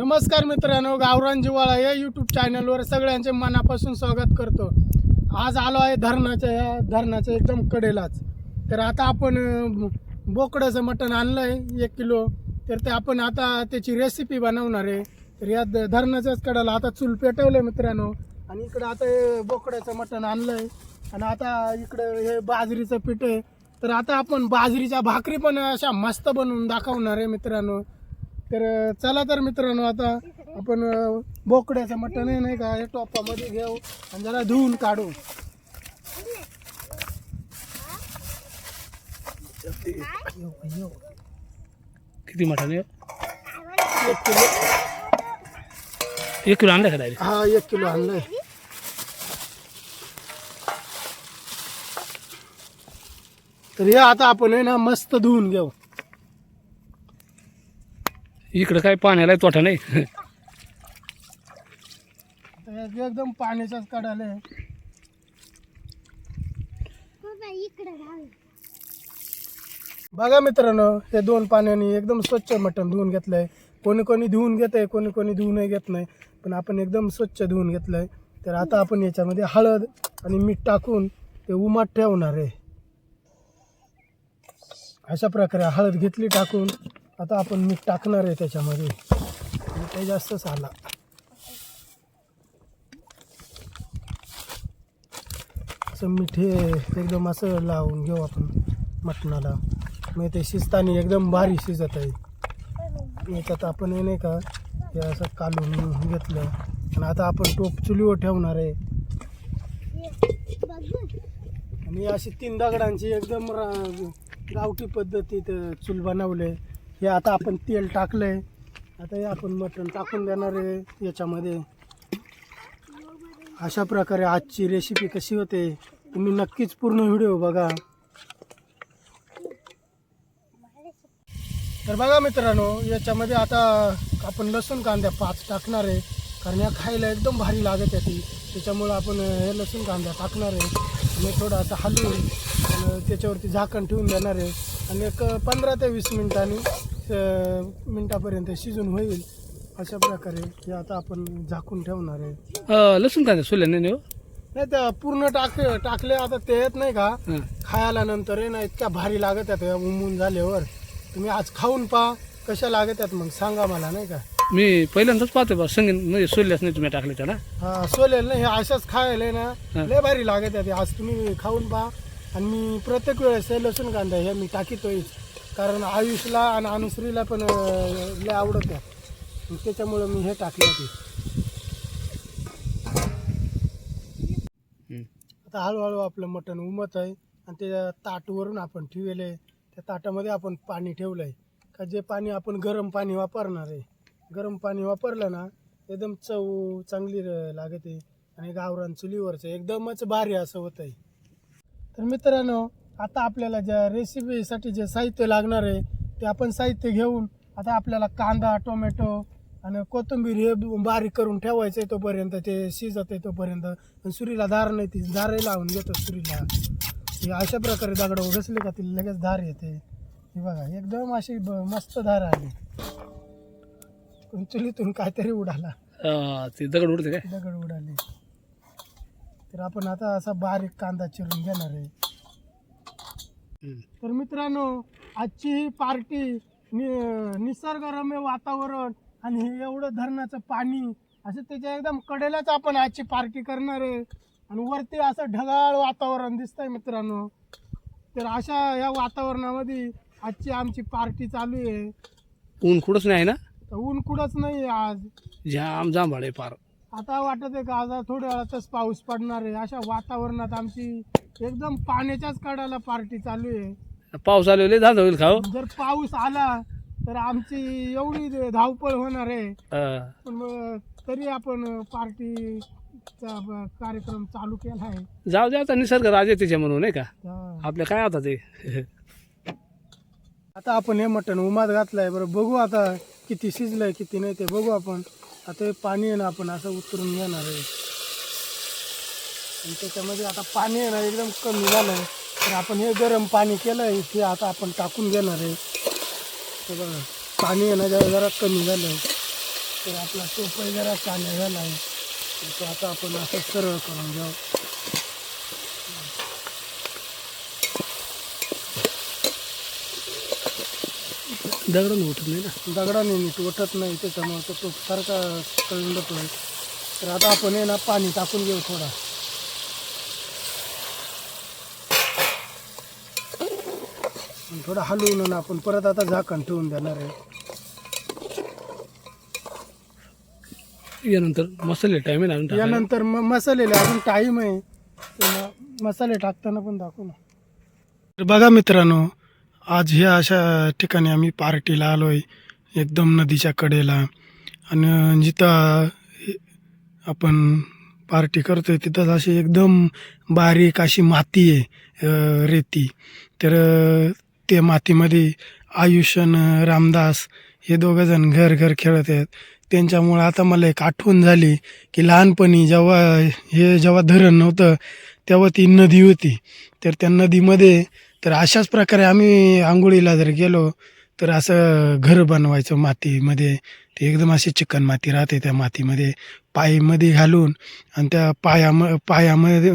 नमस्कार मित्रांनो गावरान जिवाळा या यूट्यूब चॅनलवर सगळ्यांचे मनापासून स्वागत करतो. आज आलो आहे धरणाच्या या धरणाच्या एकदम कडेलाच. तर आता आपण बोकड्याचं बोकडाचं मटण आणलं आहे एक किलो. तर ते आपण आता त्याची रेसिपी बनवणार आहे. तर या धरणाच्याच कडेला आता चूल पेटवलं आहे मित्रांनो. आणि इकडं आता हे बोकड्याचं मटण आणलं आहे आणि आता इकडं हे बाजरीचं पीठ आहे. तर आता आपण बाजरीच्या भाकरी पण अशा मस्त बनवून दाखवणार आहे मित्रांनो. तर चला तर मित्रांनो आता आपण अं, बोकड्याचं मटण आहे नाही का हे टोपामध्ये घेऊ आणि जरा धुवून काढू. किती मटण आहे? एक किलो एक किलो आणलं का डायरेक्ट हा एक किलो आणलंय. तर हे आता आपण आहे ना मस्त धुवून घेऊ. इकडं काय पाण्याला तोटा नाही. तर हे एकदम पाण्याचाच काढायला बघा मित्रांनो हे दोन पाण्याने एकदम स्वच्छ मटण धुवून घेतलंय. कोणी कोणी धुवून घेत आहे कोणी कोणी धुवूनही घेत नाही. पण आपण एकदम स्वच्छ धुवून घेतलंय. तर आता आपण याच्यामध्ये हळद आणि मीठ टाकून ते उमात ठेवणार आहे. अशा प्रकारे हळद घेतली टाकून आता आपण मीठ टाकणार आहे त्याच्यामध्ये. आणि ते जास्तच आला असं मीठ हे एकदम असं लावून घेऊ आपण मटणाला. मग ते शिजताना एकदम भारी शिजत आहे. याच्यात आपण हे नाही का हे असं कालून घेतलं. आणि आता आपण टोप चुलीवर ठेवणार आहे. आणि अशी तीन दगडांची एकदम रा- गावठी पद्धतीत चूल बनवले हे आता आपण तेल टाकलंय. आता हे आपण मटण टाकून देणार आहे याच्यामध्ये. अशा प्रकारे आजची रेसिपी कशी होते तुम्ही नक्कीच पूर्ण व्हिडिओ बघा. तर बघा मित्रांनो याच्यामध्ये आता आपण लसूण कांद्या पाच टाकणार आहे. कारण या खायला एकदम भारी लागत आहे ती. त्याच्यामुळं आपण हे लसूण कांदा टाकणार आहे. आणि थोडं आता हलवून त्याच्यावरती झाकण ठेवून देणार आहे. आणि एक पंधरा ते वीस मिनिटांनी मिनिटापर्यंत शिजून होईल. अशा प्रकारे हे आता आपण झाकून ठेवणार आहे. अं, लसूण कांदा सोल्या नाही हो? नाही त्या पूर्ण टाक टाकले आता ते येत नाही का? हां. खायला नंतर आहे ना इतक्या भारी लागत आहेत उमून झाल्यावर. तुम्ही आज खाऊन पहा कशा लागत आहेत मग सांगा मला नाही का? मी पहिल्यांदाच पाहतो बा संगीत म्हणजे सोल्याच नाही तुम्ही टाकले त्याला. हा सोलेल ना हे अशाच खायला आहे. ना लय भारी लागत आहेत. आज तुम्ही खाऊन पहा. आणि मी प्रत्येक वेळेस हे लसूण कांदा हे मी टाकीतोय कारण आयुषला आणि अनुश्रीला पण लय आवडत. आहे त्याच्यामुळं मी हे टाकले ते. हम्म. आता हळूहळू आपलं मटण उमत आहे आणि त्या ताटवरून आपण ठेवले त्या ताटामध्ये आपण पाणी ठेवलं आहे. का जे पाणी आपण गरम पाणी वापरणार आहे. गरम पाणी वापरलं ना एकदम चव चांगली लागते. आणि गावरान चुलीवरचं एकदमच भारी असं होत आहे तर मित्रांनो आता आपल्याला ज्या रेसिपीसाठी जे साहित्य लागणार आहे ते आपण साहित्य घेऊन आता आपल्याला कांदा टोमॅटो आणि कोथिंबीर हे बारीक करून ठेवायचं आहे तोपर्यंत ते शिजत आहे तोपर्यंत सुरीला धार नाही ती धारही लावून घेतो सुरीला. हे अशा प्रकारे दगड घसले का ती लगेच धार येते. हे बघा एकदम अशी ब- मस्त धार आली. चुलीतून काहीतरी उडाला. ते दगड उडते काय? दगड उडाले. तर आपण आता असा बारीक कांदा चिरून घेणार आहे. तर मित्रांनो आजची ही पार्टी नि निसर्गरम्य वातावरण आणि हे एवढं धरणाचं पाणी असं त्याच्या एकदम कडेलाच आपण आजची पार्टी करणार आहे. आणि वरती असं ढगाळ वातावरण दिसतंय मित्रांनो. तर अशा या वातावरणामध्ये आजची आमची पार्टी चालू आहे. ऊन कुठंच नाही ना? ऊन कुठंच नाही आज. जाम जांभाळ फार. आता वाटत आहे का आज थोड्या वेळातच पाऊस पडणार आहे. अशा वातावरणात आमची एकदम पाण्याच्याच कडाला पार्टी चालू आहे. पाऊस आलेले झालं होईल खाऊ जर पाऊस आला तर आमची एवढी धावपळ होणार आहे. पण मग तरी आपण पार्टीचा ब- कार्यक्रम चालू केला आहे. जाऊ दे आता निसर्ग राजे त्याच्या म्हणून नाही का? आपल्या काय आता ते? आता आपण हे मटण उमात घातलंय. बरं बघू आता किती शिजलंय किती नाही ते बघू आपण. आता हे पाणी आहे ना आपण असं उतरून घेणार आहे. आणि त्याच्यामध्ये आता पाणी आहे ना एकदम कमी झालंय. तर आपण हे गरम पाणी केलंय ते आता आपण टाकून घेणार आहे. हे बघा पाणी आहे ना जरा जरा कमी झालंय. तर आपला टोपही जरा कांदा झाला आहे तर तो आता आपण असं सरळ करून घेऊ. दगडून उठत नाही ना? दगडाने नीट उठत नाही त्याच्यामुळे तो टोप सारखा कळून जातोय तर आता आपण आहे ना पाणी टाकून घेऊ थोडा. थोडं हलवून ना आपण. परत आता झाकण ठेवून देणार आहे. यानंतर मसाले टाईम आहे ना यानंतर मग मसालेले अजून टाईम आहे. तर मसाले टाकताना पण दाखवू ना. तर बघा मित्रांनो आज ह्या अशा ठिकाणी आम्ही पार्टीला आलो आहे एकदम नदीच्या कडेला. आणि जिथं आपण पार्टी करतोय तिथंच अशी एकदम बारीक अशी माती आहे रेती. तर ते त्या मातीमध्ये आयुष रामदास हे दोघंजण घर घर खेळत आहेत. त्यांच्यामुळं आता मला एक आठवण झाली की लहानपणी जेव्हा हे जेव्हा धरण नव्हतं तेव्हा ती नदी होती. तर त्या नदीमध्ये तर अशाच प्रकारे आम्ही आंघोळीला जर गेलो तर असं घर बनवायचं मातीमध्ये. ते एकदम अशी चिकन माती राहते त्या मातीमध्ये. पायमध्ये घालून आणि त्या पायाम पायामध्ये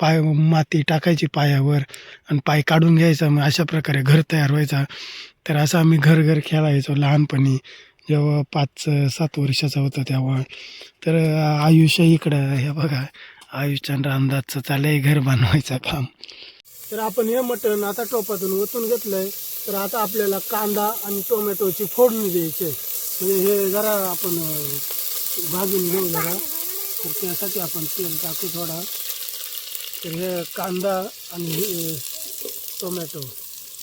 पाय माती टाकायची पायावर आणि पाय काढून घ्यायचा. मग अशा प्रकारे घर तयार व्हायचा. तर असं आम्ही घर घर खेळायचो लहानपणी. जेव्हा पाच सात वर्षाचा होता तेव्हा. तर आयुष्य इकडं हे बघा. आयुष्यान आणि रामदासचं चाललंय घर बनवायचं काम. तर आपण हे मटण आता टोपातून ओतून घेतलंय. तर आता आपल्याला कांदा आणि टोमॅटोची फोडणी द्यायची आहे. म्हणजे हे जरा आपण भाजून घेऊ जरा. तर त्यासाठी आपण तेल टाकू थोडा. तर हे कांदा आणि हे टोमॅटो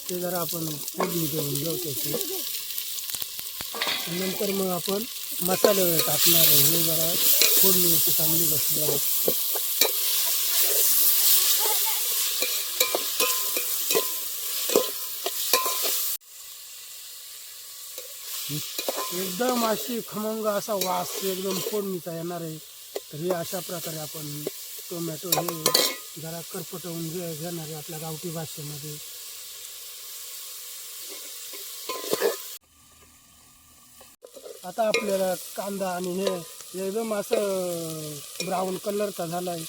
ते जरा आपण फोडणी देऊन घेऊ त्याची. नंतर मग आपण मसाले टाकणार आहे. हे जरा फोडणी चांगली बसली आहे. एकदम अशी खमंग असा वास एकदम फोडणीचा येणार आहे. तर हे अशा प्रकारे आपण टोमॅटो हे जरा करपटवून घे घेणार आहे आपल्या गावठी भाषेमध्ये. आता आपल्याला कांदा आणि हे एकदम असं ब्राऊन कलरचा झाला आहे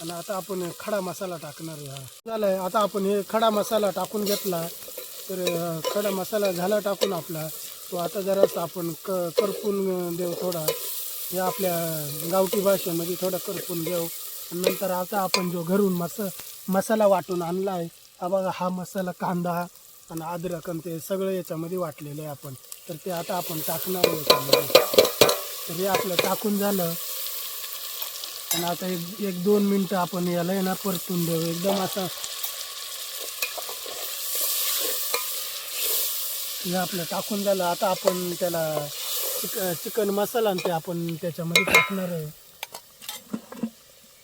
आणि आता आपण खडा मसाला टाकणार आहे हा. झाला आहे आता आपण हे खडा मसाला टाकून घेतला. तर खडा मसाला झाला टाकून आपला. तो आता जरासं आपण क करपून देऊ थोडा. हे आपल्या गावठी भाषेमध्ये थोडा करपून देऊ. आणि नंतर आता आपण जो घरून मस मसाला वाटून आणला आहे हा बघा हा मसाला कांदा आणि अद्रक आणि ते सगळं याच्यामध्ये वाटलेलं आहे आपण. तर ते आता आपण टाकणार आहे याच्यामध्ये. तर हे आपलं टाकून झालं. आणि आता एक एक दोन मिनटं आपण याला आहे ना परतून देऊ. एकदम असं हे आपलं टाकून झालं. आता आपण त्याला चिक चिकन मसाला आणि ते आपण त्याच्यामध्ये टाकणार आहे.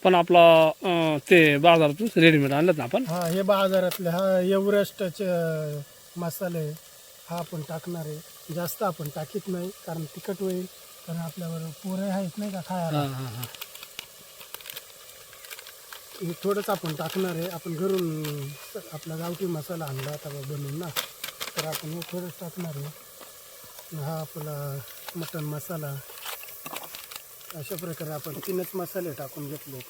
पण आपला अं, ते बाजारातून रेडीमेड आणलं ना आपण? हा हे बाजारातले हा एव्हरेस्टचे मसाले हा आपण टाकणार आहे. जास्त आपण टाकीत नाही कारण तिखट होईल कारण आपल्यावर पोरे आहेत नाही का खायला? हां हां हां. हे थोडंच आपण टाकणार आहे. आपण घरून आपला गावठी मसाला आणला आता बा बनवून ना. तर आपण हे थोडंच टाकणार आहे. हा आपला मटन मसाला. अशा प्रकारे आपण तीनच मसाले टाकून घेतले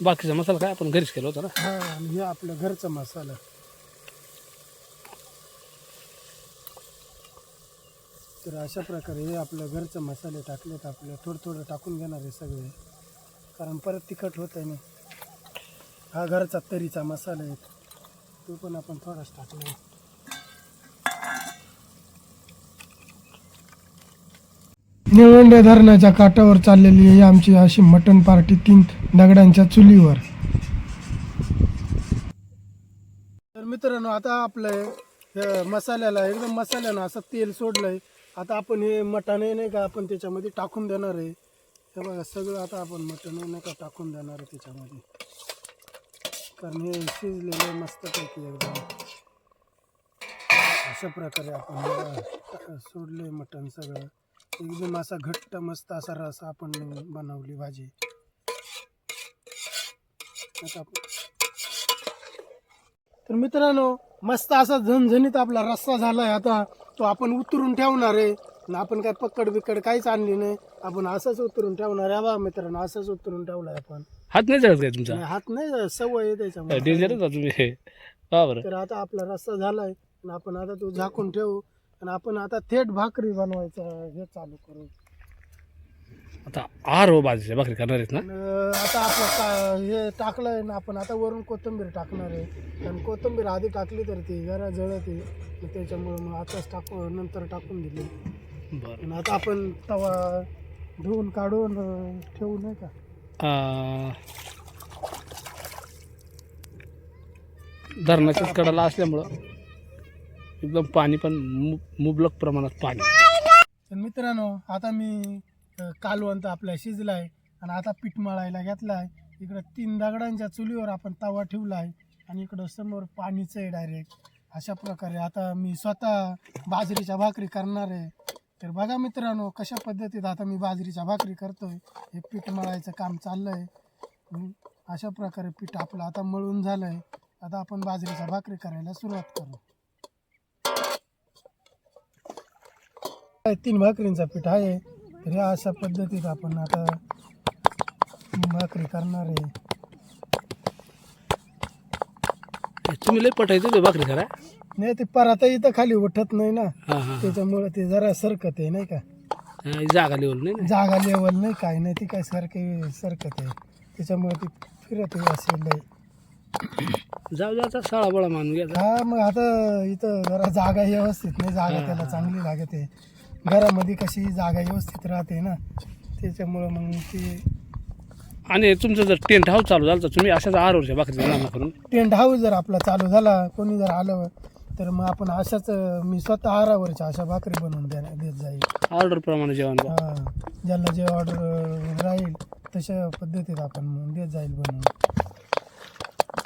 बाकीचा मसाला काय आपण घरीच केला होता ना? हा आणि हे आपलं घरचा मसाला. तर अशा प्रकारे हे आपलं घरचे मसाले टाकलेत आपले. थोडं थोडं टाकून घेणार आहे सगळे. कारण परत तिखट होत आहे नाही हा घरचा तरीचा मसाला आहे. तो पण आपण थोडाच टाकला. निळवंड्या धरणाच्या काठावर चाललेली ही आमची अशी मटण पार्टी तीन दगडांच्या चुलीवर. तर मित्रांनो आता आपलं मसाल्याला एकदम मसाल्यानं असं तेल सोडलंय. आता आपण हे मटण आहे नाही का आपण त्याच्यामध्ये टाकून देणार आहे. हे बघा सगळं आता आपण मटण आहे नाही का टाकून देणार आहे त्याच्यामध्ये. कारण हे शिजलेलं आहे मस्तपैकी एकदम. अशा प्रकारे आपण सोडले मटण सगळं. एकदम असा घट्ट मस्त असा रस आपण बनवली भाजी. आता तर मित्रांनो मस्त असा झणझणीत आपला रस्सा झालाय आता. तो आपण उतरून ठेवणार आहे. आणि आपण काय पकड बिकड काहीच आणली नाही. आपण असंच उतरून ठेवणार आहे. बा मित्रांनो असंच उतरून ठेवलाय आपण. हात नाही जळत काय तुमचा? हात नाही सवय आहे त्याच्यामुळे. डेंजरच तुम्ही हा. बरं? तर आता आपला रस्ता झालाय. आणि आपण आता तो झाकून ठेवू. आणि आपण आता थेट भाकरी बनवायचं हे चालू करू. आता आर हो बाजूच्या भाकरी करणार आहेत ना? आता आपलं का हे टाकलंय ना आपण आता वरून कोथिंबीर टाकणार आहे. आणि कोथिंबीर आधी टाकली तर ती जरा जळती. त्याच्यामुळे मग आताच टाकू नंतर टाकून दिली. बरं. आणि आता आपण तवा धुवून काढून अं, ठेवू नाही का? धरणाच्याच कडाला असल्यामुळं एकदम पाणी पण मु मुबलक प्रमाणात पाणी. तर मित्रांनो आता मी अं, कालवंत आपला शिजलाय आणि आता पीठ मळायला घेतलाय. इकडं तीन दगडांच्या चुलीवर आपण तवा ठेवलाय आणि इकडं समोर पाणीचं आहे डायरेक्ट अशा प्रकारे आता मी स्वतः बाजरीच्या भाकरी करणार आहे. तर बघा मित्रांनो कशा पद्धतीत आता मी बाजरीच्या भाकरी करतोय. हे पीठ मळायचं काम चाललंय. अशा प्रकारे पीठ आपलं आता मळून झालंय. आता आपण बाजरीच्या भाकरी करायला सुरुवात करू. तीन भाकरींचा पीठ आहे. तर या अशा पद्धतीत आपण आता भाकरी करणार आहे. तुम्ही लय पटायचं भाकरी करा नाही ते पराता इथं खाली उठत नाही ना. हां हां त्याच्यामुळे ते जरा सरकत आहे नाही का? हां जागा लेवल नाही ना? जागा लेवल नाही काय नाही ती काय सारखे सरकत आहे. त्याच्यामुळे ती फिरत आहे असेल लय. जाऊ द्या आता बळा मानून घ्या. हा मग आता इथं जरा जागा व्यवस्थित नाही जागा त्याला चांगली लागते घरामध्ये कशी जागा व्यवस्थित राहते ना त्याच्यामुळं मग ती आणि तुमचं जर टेंट हाऊस चालू झालं तर तुम्ही अशाच भाकरी नामा करून. टेंट हाऊस जर आपला चालू झाला कोणी जर आलं तर मग आपण अशाच अं, मी स्वतः आरावरच्या अशा भाकरी बनवून द्या देत जाईल. ऑर्डर प्रमाणे जेवण बा. हा ज्यांना जे ऑर्डर राहील तशा पद्धतीत आपण मग देत जाईल बनवून.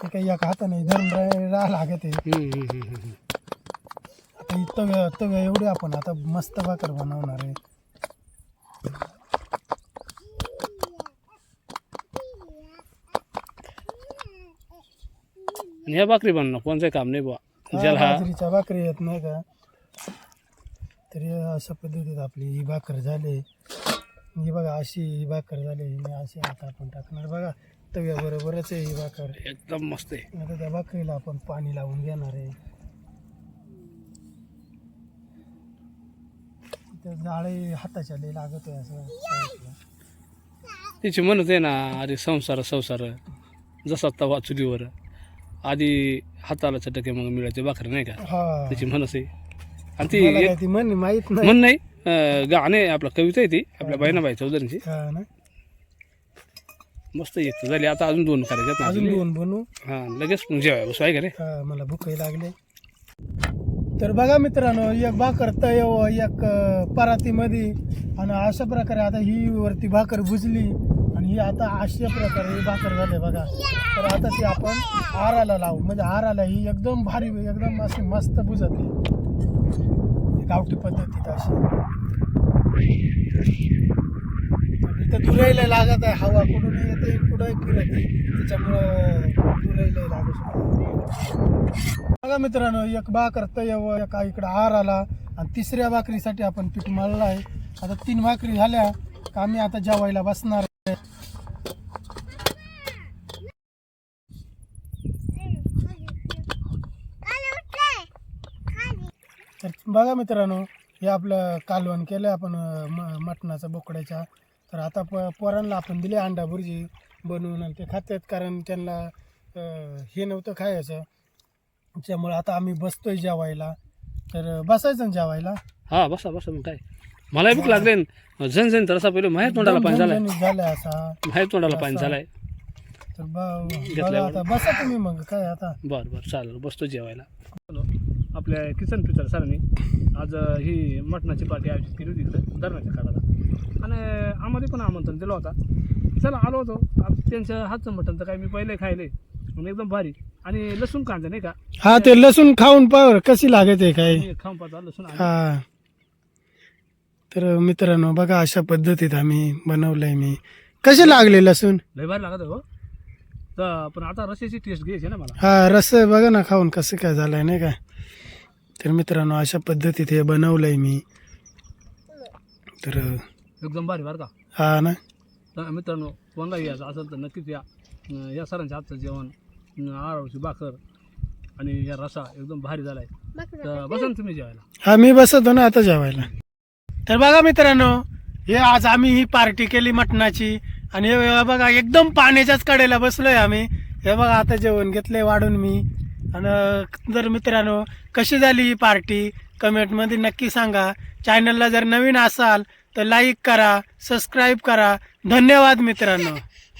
ते काही एका हाताने धरून राह राहा लागत आहे. हम्म, हम्म, हम्म, हम्म. आता ही तव्या तव्या एवढी आपण आता मस्त भाकर बनवणार आहे. आणि ह्या भाकरी बनणं कोणचं काम नाही बुवा. हा, ज्याला बाजरीच्या भाकरी येत नाही का? तर अशा पद्धतीत आपली ही भाकर झाली. ही बघा अशी ही भाकर झाली. अशी आता आपण टाकणार. बघा तव्या बरोबरच आहे ही भाकर. एकदम मस्त आहे. आता त्या भाकरीला आपण पाणी लावून घेणार आहे. त्या जाळे हाताच्या लई लागत आहे असं. तिची म्हणत आहे ना अरे संसार संसार जसा तवा चुलीवर. आधी हाताला चटके मग मिळायचे भाकरी नाही का? हा. त्याची म्हणस आहे. आणि ती मला एक काय ती म्हण माहीत नाही. म्हण नाही. अं, गाणे आपलं कविता आहे ती आपल्या बहिणाबाई चौधरीची. हा ना. मस्त एक झाली. आता अजून दोन करायच्यात अजून अजून दोन बनवू हां लगेच मग जेवाय बसू आहे का रे? हा मला भूकही लागले. तर बघा मित्रांनो एक भाकर तयव एक अं, परातीमध्ये. आणि अशा प्रकारे आता ही वरती भाकर भुजली. ही आता अशा प्रकारे भाकर झाले बघा. तर आता ती आपण आराला लावू. म्हणजे आराला ही एकदम भारी एकदम अशी मस्त भुजते गावठी पद्धतीत अशी. इथं दुरायला लागत आहे. हवा कुठून येते कुठं फिरत. त्याच्यामुळं दुरायला लागू शकतो बघा मित्रांनो एक भाकर तयव एका इकडं आर आला आणि तिसऱ्या भाकरीसाठी आपण पीठ मळलं आहे. आता तीन भाकरी झाल्या. का आम्ही आता जेवायला बसणार आहे. तर बघा मित्रांनो हे आपलं कालवण केलं आपण म मटणाचं बोकड्याच्या. तर आता प पोरांना आपण दिले अंडा भुर्जी बनवून आणि ते खातात कारण त्यांना हे नव्हतं खायचं. त्यामुळे आता आम्ही बसतोय जेवायला. तर बसायचं ना जेवायला. हा बसा बसा मग काय. मला भूक लागले न. झण झण तर असा पहिले माहीत तोंडाला पाणी झालाय. झालाय असा. माहीत तोंडाला पाणी झालाय. तर ब- बघा आता बसा तुम्ही मग काय आता. बरं बरं चालेल बसतो जेवायला. आपल्या किसन पिचर सरांनी आज ही मटणाची पार्टी आयोजित केली होती इकडे धरणाच्या काळाला आणि आम्हाला पण आमंत्रण दिलं होता. चला आलो होतो. त्यांच्या हातचं मटण तर काय मी पहिले खायले. एकदम भारी. आणि लसूण कांदा नाही का? हा ते लसूण खाऊन पावर कशी लागत आहे काय. खाऊन पाहतो लसूण हा. तर मित्रांनो बघा अशा पद्धतीत आम्ही बनवलंय मी. कसे लागले लसूण? लय भारी लागत हो तर पण आता रस्याची टेस्ट घ्यायची ना मला. हा रस बघा ना खाऊन कसं काय झालंय नाही का? तर मित्रांनो अशा पद्धतीत हे बनवलं आहे मी. तर एकदम भारी बरं का? हा ना? तर मित्रांनो कोणाला यायचं असेल तर नक्कीच या या सरांच्या हातचं जेवण आळूची भाकर आणि या रसा एकदम भारी झालाय. तर बसा ना तुम्ही जेवायला. हा मी बसतो ना आता जेवायला. तर बघा मित्रांनो हे आज आम्ही ही पार्टी केली मटणाची आणि हे बघा एकदम पाण्याच्याच कडेला बसलोय आम्ही. हे बघा आता जेवण घेतलंय वाढून मी. आणि जर मित्रांनो कशी झाली ही पार्टी? कमेंटमध्ये नक्की सांगा. चॅनलला जर नवीन असाल तर लाईक करा सबस्क्राईब करा. धन्यवाद मित्रांनो.